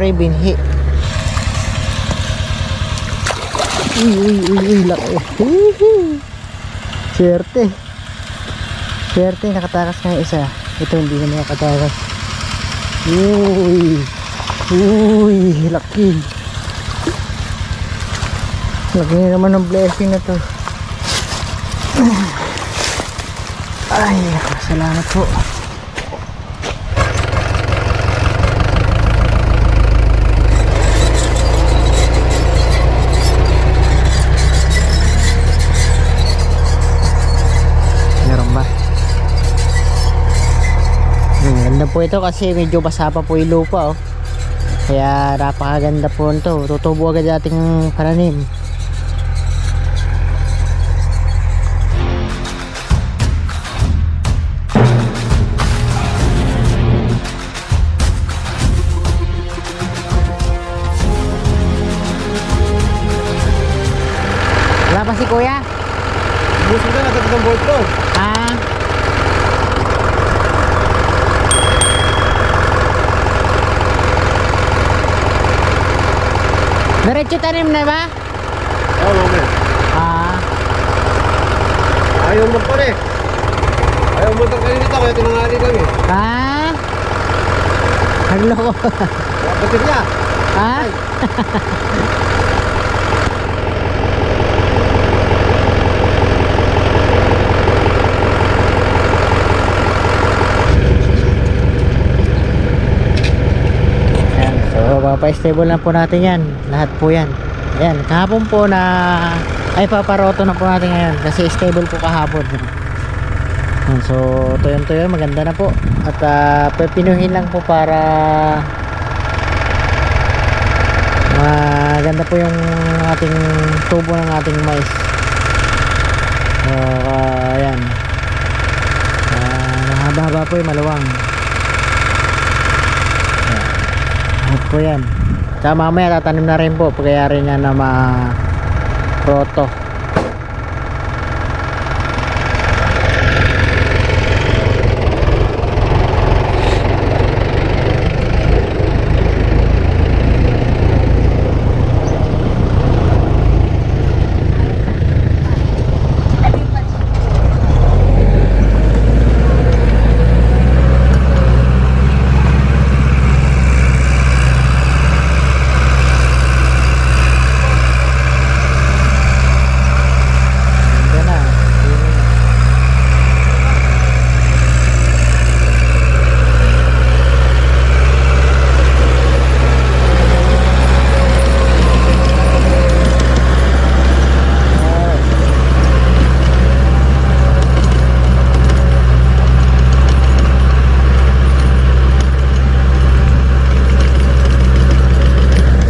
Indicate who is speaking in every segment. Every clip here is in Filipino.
Speaker 1: siyempre binhi uy uy uy uy laki. Swerte. Swerte nakatakas na isa. Ito hindi na nakatakas. Uy uy laki. Laki naman ng blessing na to. Ay salamat po Meron ba? Hmm, ganda po ito kasi medyo basa pa po yung lupa oh. Kaya napakaganda po ito. Tutubo agad ating pananim. Diretso tanim na ba?
Speaker 2: Oo, oh, okay.
Speaker 1: Ah.
Speaker 2: Ayaw mo pala eh. Ayaw mo tang kanina kaya tinangali kami.
Speaker 1: Ah. Hello.
Speaker 2: Kapatid niya.
Speaker 1: ah. Ayan, so papa-stable na po natin yan. Lahat po yan. Ayan kahapon po na ay paparoto na po natin ngayon. Kasi stable po kahapon. So tuyon tuyon maganda na po. At uh, pepinuhin lang po para maganda po yung ating tubo ng ating mais. So uh, ayan. Uh, haba-haba po yung maluwang At po yan. Tsaka mamaya tatanim na rin po. Pagkayari niya na ma-proto. Yan na. Yun na.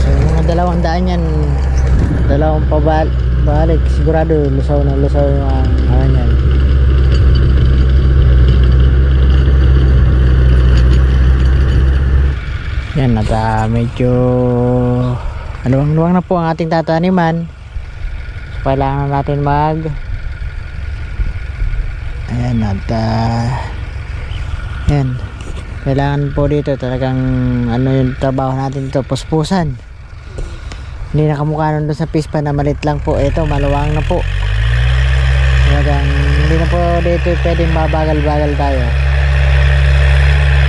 Speaker 1: So yung mga dalawang daan yan dalawang pabal balik. Sigurado lusaw na lusaw ang ano yan yan at ah, medyo aluwang-luwang na po ang ating tataniman. So kailangan natin mag ayan at ah, yan kailangan po dito talagang ano yung trabaho natin dito puspusan hindi nakamukha nun sa pispa na malit lang po. Ito maluwang na po. Talagang hindi na po dito pwedeng mabagal-bagal tayo.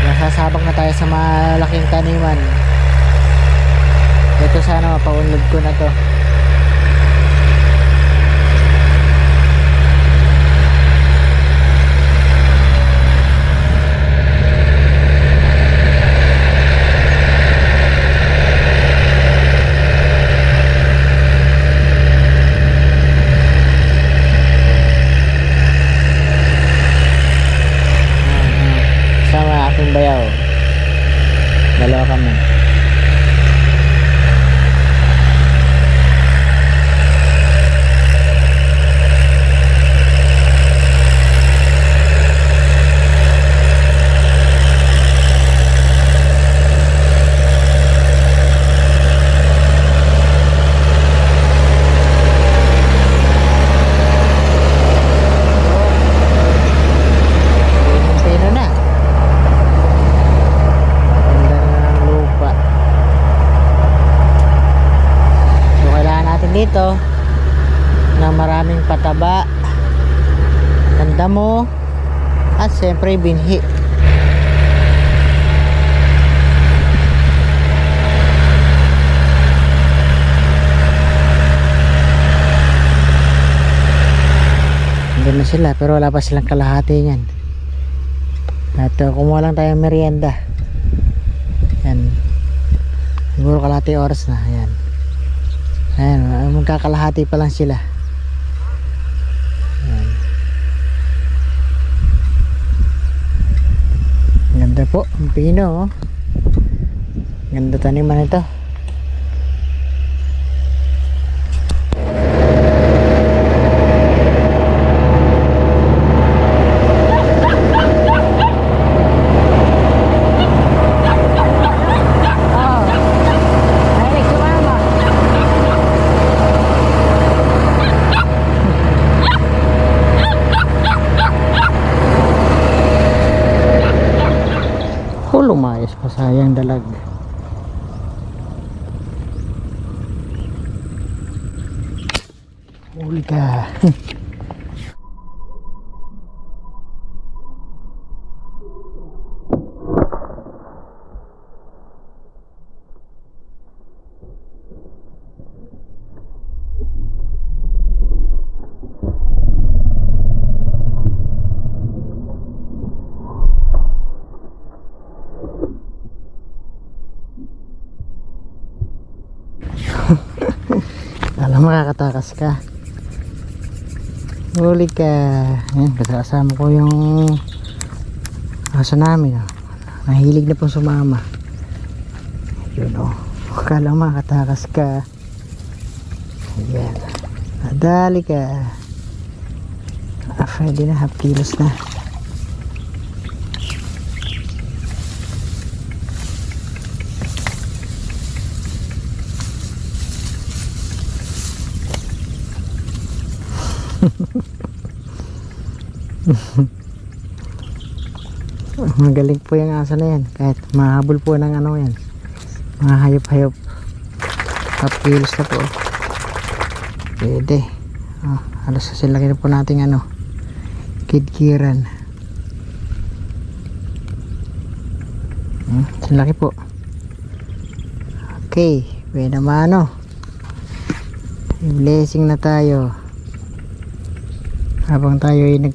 Speaker 1: Nasasabak na tayo sa malaking taniman. Ito sana mapaunlad ko na to pataba, ganda mo, at siyempre binhi. Andun na sila pero wala pa silang kalahati niyan. At uh, kumuha lang tayong merienda. Yan. Siguro kalahati oras na. Ayan. Ayan, magkakalahati pa lang sila. Ganda po, ang pino. Oh. Ganda taniman ito. Ay, sumama. Oh, lumayas pa sayang dalag. Huli ka. Alam makakatakas ka. Huli ka. Ayan, kasama ko yung aso namin. Oh. Nahilig na pong sumama. Yun o. Oh. Kala makakatakas ka. Ayan. Nadali ka. Ah, pwede na. Half kilos na. Magaling po yung aso na yan. Kahit mahabol po ng ano yan. Mga hayop-hayop. Half kilos na po. Pwede. Oh, alas sa laki na po nating ano. Kidkiran. Hmm, laki po. Okay. Pwede naman ano. Blessing na tayo. Habang tayo ay nag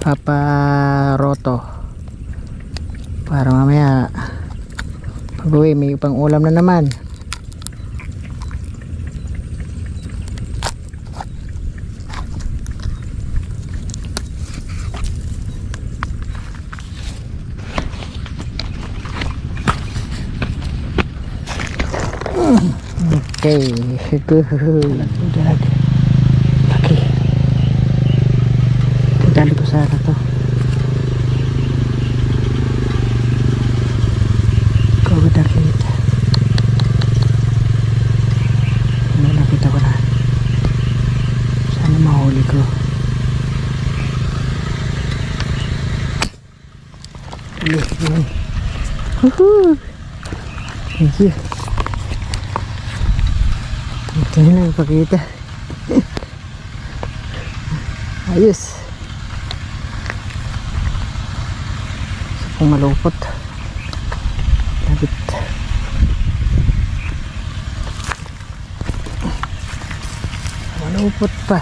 Speaker 1: paparoto para mamaya pag uwi may pang ulam na naman. Okay. Good. Dalag laki dali ko sana to Kau dakit Nalapit ako na Sana mahuli ko Uli, yun Woohoo! Thank you. Ito na ipakita Ayos Pong malupot Labit. Malupot pa.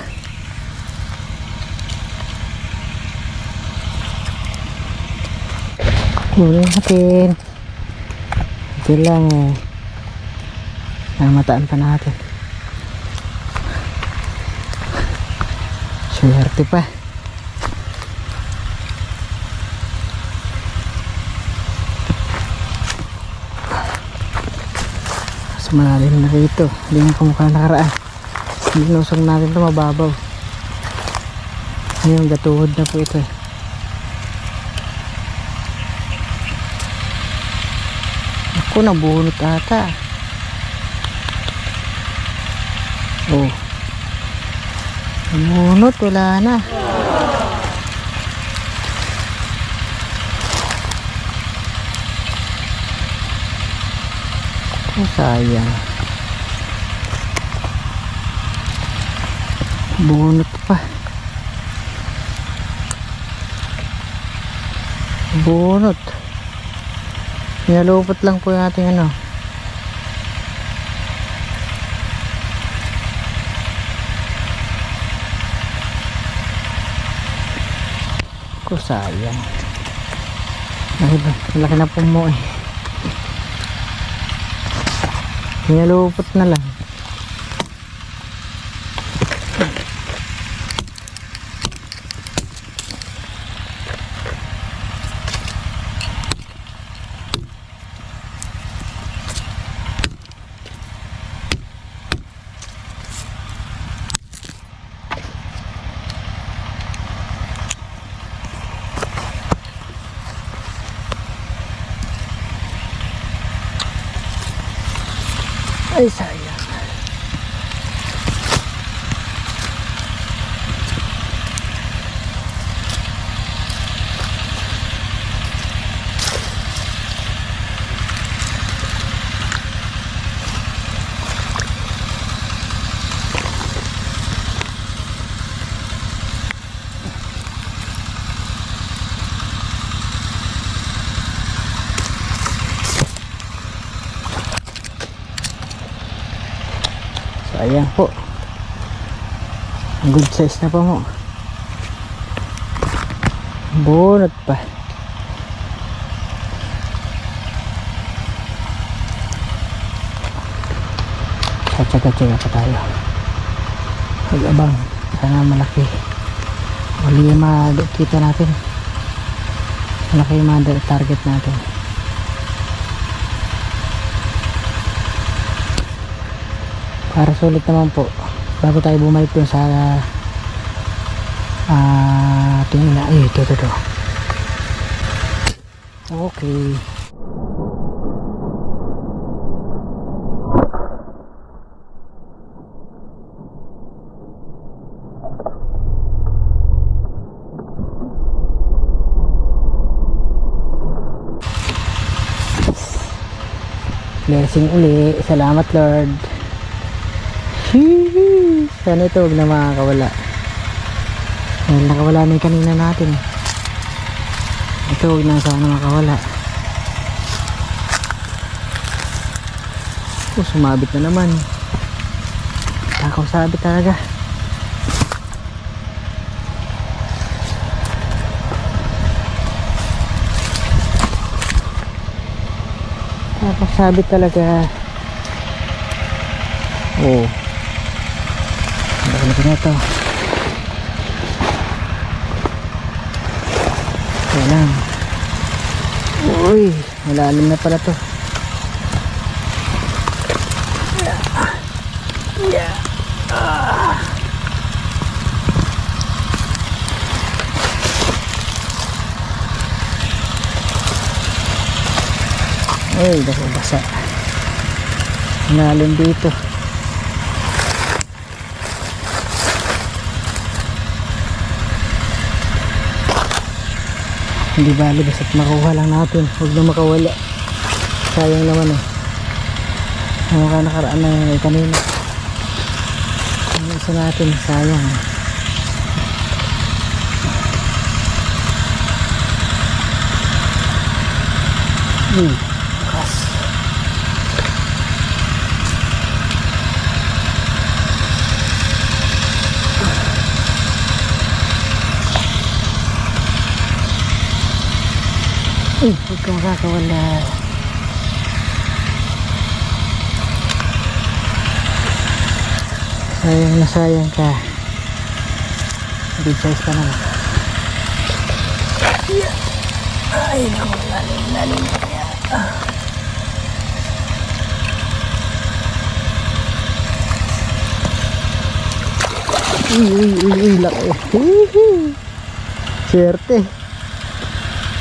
Speaker 1: Kunin natin Ito lang eh Namataan pa natin Swerte pa malalim na rito. Hindi mo kamukha nakaraan. Binusog natin ito mababaw. Ngayon, gatuhod na po ito. eh. Ako, nabunot ata. Oh. Nabunot, wala na. Oh, sayang. Bunot pa. Bunot. Nilulupot lang po yung ating ano. Ko sayang. Laki ba? Laki na po mo eh. Nilulupot na lang. Ay, sayang. Sayang po. Good size na po mo. Bunot pa. Tsatsaga-tsaga pa tayo. Pag-abang. Sana malaki. Uli yung makita natin. Malaki yung mga target natin. Para sulit naman po. Bago tayo bumalik dun sa ah tingin na. Ay ito ito ito. Okay. Blessing uli. Salamat Lord. Sana ito huwag na makakawala. Dahil nakawala na yung kanina natin. Ito huwag na sana makawala. Oh, sumabit na naman. Takaw sabit talaga. Takaw sabit talaga. Oh. Laki na ito. Kaya lang. Uy, malalim na pala to. Yeah. Ah. Uy, basa basa. Malalim dito. Hindi bali basta't makuha lang natin. Huwag na makawala. Sayang naman eh. Ang mukha nakaraan na yun eh kanina. Ang isa natin sayang. Uy bukas uy huwag kang kakawala. Sayang na sayang ka. Big size pa naman. Ay naku lalim lalim uy uy uy uy laki. Swerte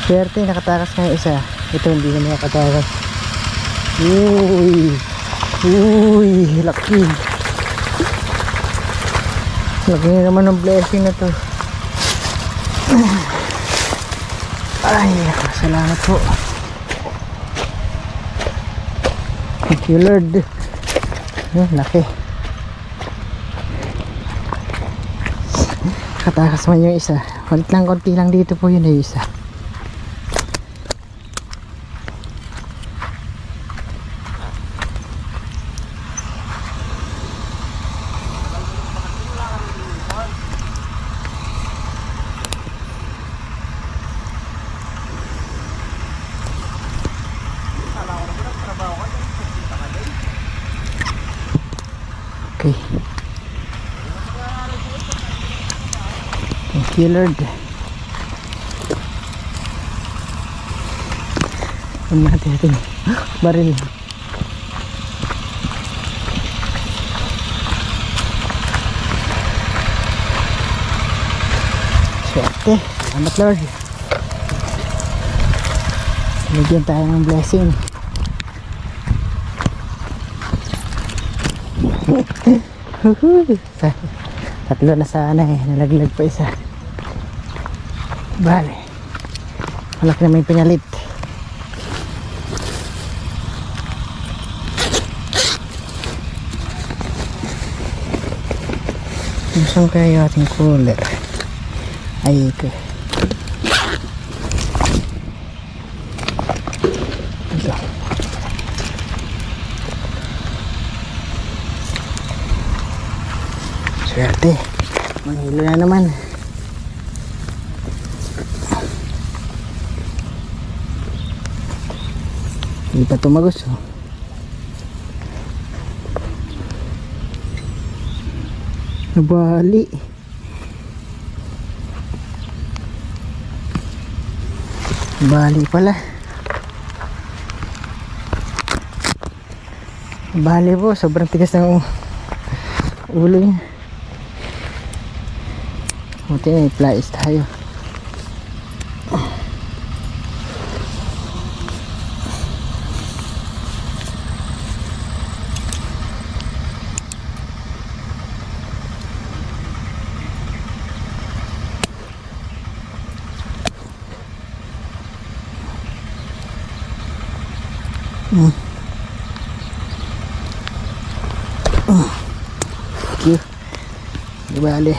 Speaker 1: swerte nakatakas nga isa. Ito hindi na nakatakas. Uy! Uy! Laki! Laki na naman ng blessing na to. Ay salamat po. Thank you lord. Ayun, laki. Katakas man yung isa. Konti lang, konti lang dito po yun yung isa. Okay. Thank you, Lord. Ang natin natin. Baril. Swerte. Salamat, Lord. Bigyan tayo ng blessing. Tatlo na sana eh. Nalaglag pa isa. Bale. Malaki na may pinalit. Saan kaya ating cooler? Ay, ito. Ito. Swerte. Manghilo na naman. Hindi pa tumagos oh. Nabali. Bali pala. Bali po, sobrang tigas ng ulo niya. Buti may pliers tayo. Thank you. Di bali.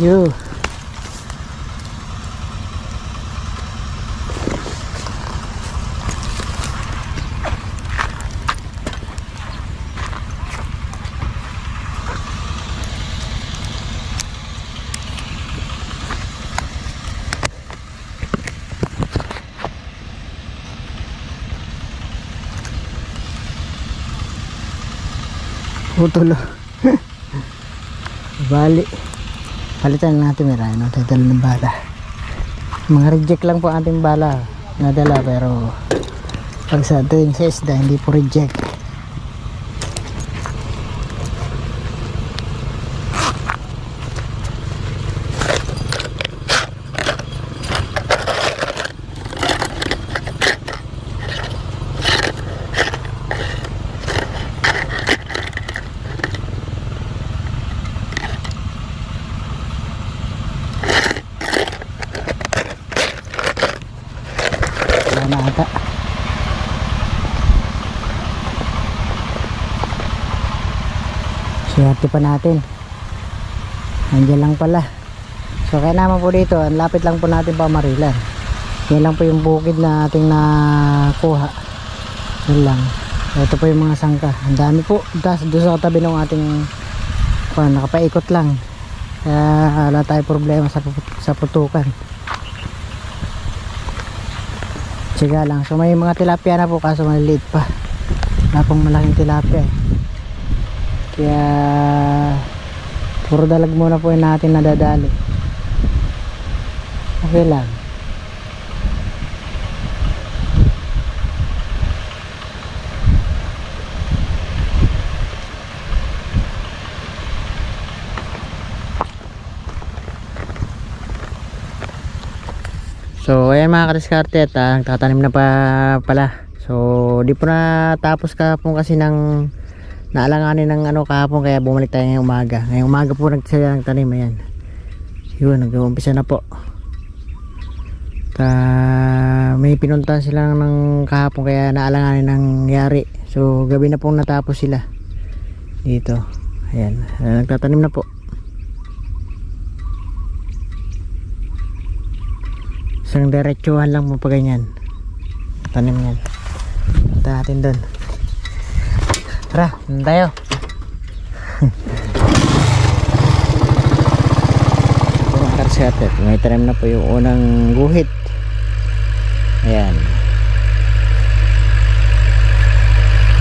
Speaker 1: You. Putulo. Bali. Palitan natin may rhino. Dadala ng bala. Mga reject lang po ating bala. Nadala pero pag sa ating sa isda hindi po reject. Wala na ata. Swerte pa natin. Nandiyan lang pala. So kaya naman po dito, ang lapit lang po natin pa Marilan. Yan lang po yung bukid na ating nakuha. Yan lang. Ito po yung mga sangka. Ang dami po. Das, doon sa katabi ng ating kung nakapaikot lang. Kaya wala tayo problema sa, sa putukan. Siga lang. So may mga tilapia na po kaso maliliit pa. Wala pong malaking tilapia eh. Kaya puro dalag muna po yung natin nadadali. Okay lang. So, ayan mga kadiskarte at ah, nagtatanim na pa pala. So, di po na tapos kahapon kasi ng naalanganin ng ano kahapon kaya bumalik tayo ngayong umaga. Ngayong umaga po nagsaya ng tanim, ayan. Yun, nag-umpisa na po. ah, may pinuntahan sila ng kahapon kaya naalanganin ng nangyari. So gabi na pong natapos sila dito. Ayan, nagtatanim na po. Isang diretsuhan lang po pa ganyan. Tanim yan. Punta natin doon. Tara, tayo. Karsatet. May tanim na po yung unang guhit. Ayan.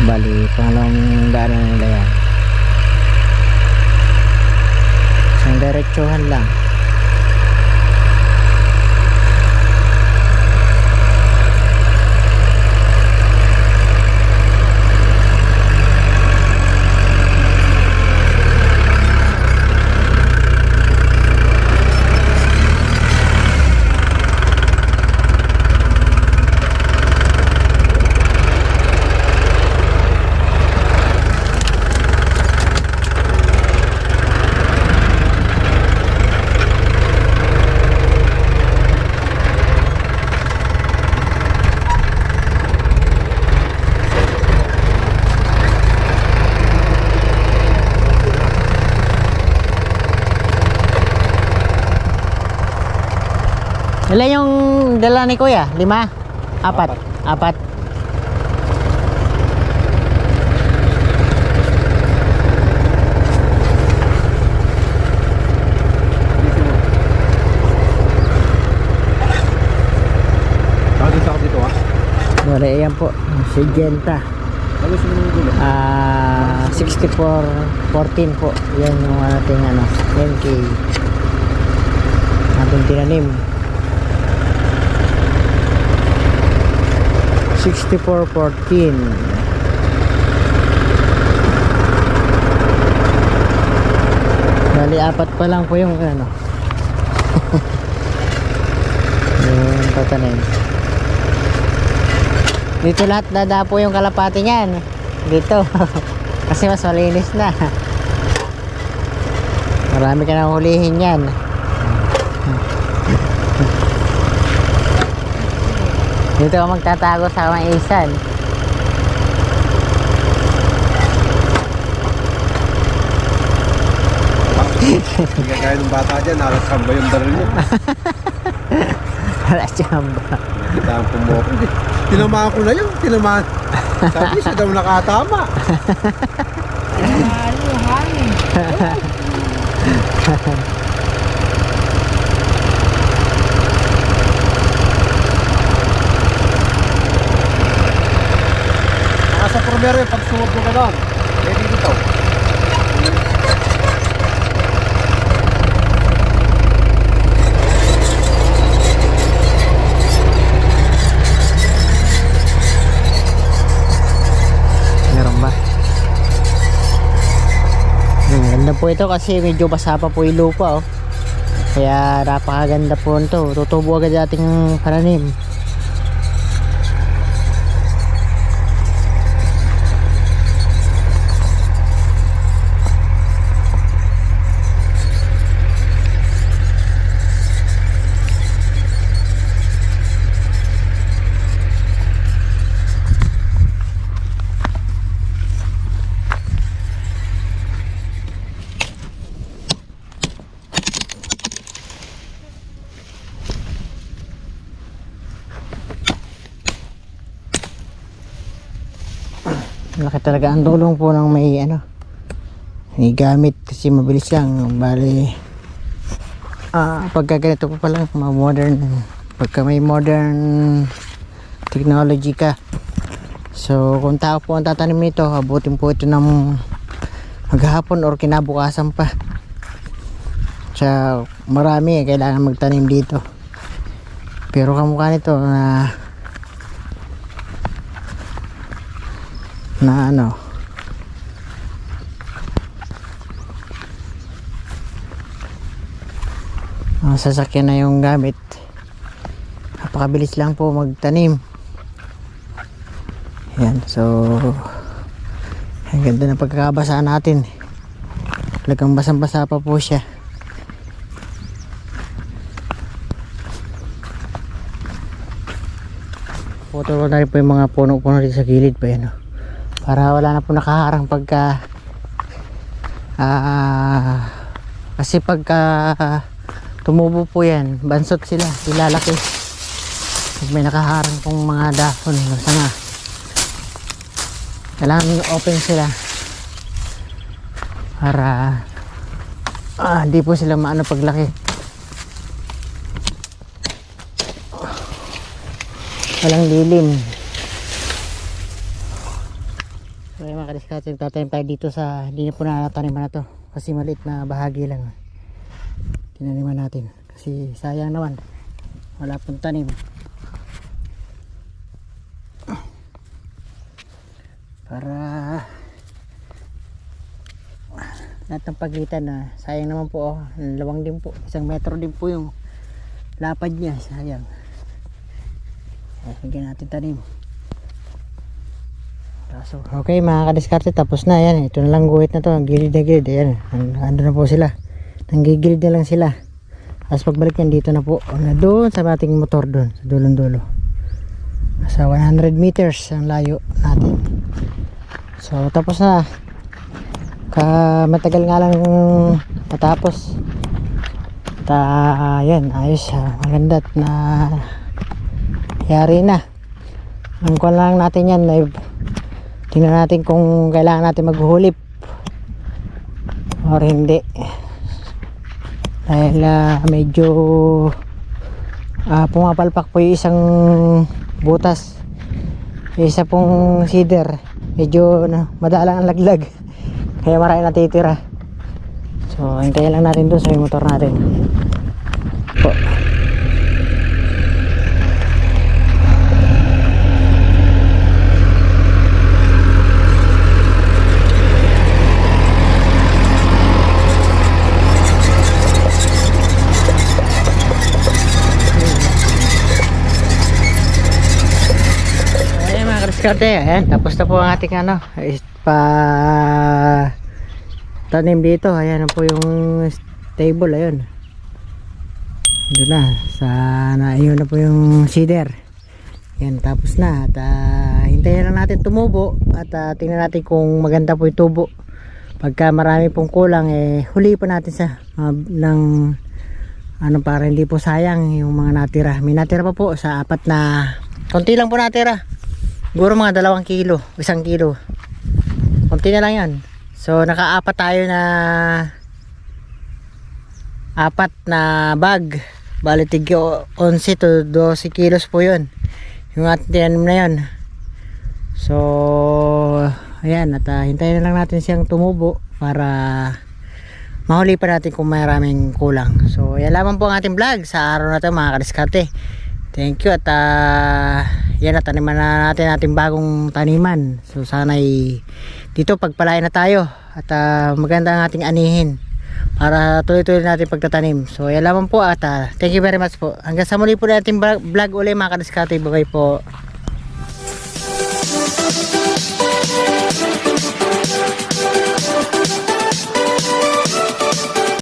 Speaker 1: Bali, pangalawang daan na nila yan. Isang diretsuhan lang. Ilan yung dala ni Kuya? Lima? Apat? Apat.
Speaker 2: Ha?
Speaker 1: Bale, ayan po. Si Genta. Ah, 6414 po. Yan yung ating ano, 10k. Ating tinanim. 6414. Bali, apat pa lang po yung ano. yung tatanim. Dito lahat dada po yung kalapati niyan. Dito. Kasi mas malinis na. Marami ka nang hulihin yan. Dito ka magtatago sa mga isan.
Speaker 2: Hindi kaya ng bata dyan, nakasamba yung baril niya.
Speaker 1: Wala chamba.
Speaker 2: Nakita ang pumoko. Tinamaan ko na yun, tinamaan. Sabi siya daw nakatama. Nasa primero yung pagsunod mo doon. Pwede dito.
Speaker 1: Meron ba? Hmm, po ito kasi medyo basa pa po yung lupa oh. Kaya napakaganda po ito. Tutubo agad ating pananim. Laki talaga ang tulong po ng may ano may gamit kasi mabilis lang. Bali ah pagka ganito po pala mga modern pagka may modern technology ka. So kung tao po ang tatanim nito abutin po ito ng maghapon or kinabukasan pa. Sa marami eh, kailangan magtanim dito. Pero kamukha nito na na ano sasakyan na yung gamit napakabilis lang po magtanim yan so ang ganda ng pagkakabasa natin talagang basang basa pa po siya Tinuturo na rin po yung mga puno-puno dito sa gilid pa yan. oh. Para wala na po nakaharang pagka ah kasi pagka tumubo po yan, bansot sila, ilalaki. Pag may nakaharang pong mga dahon na sanga. Kailangan open sila para ah, hindi po sila maano paglaki. Walang lilim. Mga kadiskate, tatanim tayo dito sa hindi na po nataniman na to. Kasi maliit na bahagi lang. Tinaniman natin. Kasi sayang naman. Wala pong tanim. Para lahat ng pagitan na sayang naman po oh. Lawang din po. Isang metro din po yung lapad niya. Sayang. Lagyan natin tanim. Kaso, okay mga kadiskarte tapos na yan. Ito na lang guhit na to. Gilid na gilid. Ayan. Ando na po sila. Nanggigilid na lang sila. Tapos pagbalik yan dito na po. Na doon sa ating motor doon. Sa dulong dulo. Sa 100 meters ang layo natin. So tapos na. Ka matagal nga lang matapos. At ah, yan. Ayos. ah, maganda na yari na. Ang kuha lang natin yan ay tingnan natin kung kailangan natin maghuhulip or hindi. Dahil ah, medyo ah, pumapalpak po yung isang butas. Isa pong cedar. Medyo na, madalang ang laglag. Kaya marami natitira. So, hintayin lang natin doon sa motor natin. Po. Kariskarte, ayan, tapos na po ang ating ano, pa tanim dito, ayan po yung table, ayun. Doon na, sa naiyon na po yung cedar. Yan, tapos na. At ah, hintayin lang natin tumubo at ah, tingnan natin kung maganda po yung tubo. Pagka marami pong kulang, eh, huli pa natin sa ah, ng ano para hindi po sayang yung mga natira. May natira pa po sa apat na konti lang po natira. Siguro mga dalawang kilo, isang kilo. Konti na lang yan. So nakaapat tayo na apat na bag. Bali tigyo 11 to 12 kilos po yun. Yung tinanim na yun. So ayan at ah, hintayin na lang natin siyang tumubo para mahuli pa natin kung maraming kulang. So, yan lamang po ang ating vlog sa araw na ito mga kadiskarte. Thank you at ah, yan na taniman na natin ating bagong taniman. So, sana'y dito pagpalain na tayo at ah, maganda ang ating anihin para tuloy-tuloy natin pagtatanim. So, yan lamang po at ah, thank you very much po. Hanggang sa muli po natin vlog, ulit mga kadiskarte. Bye po.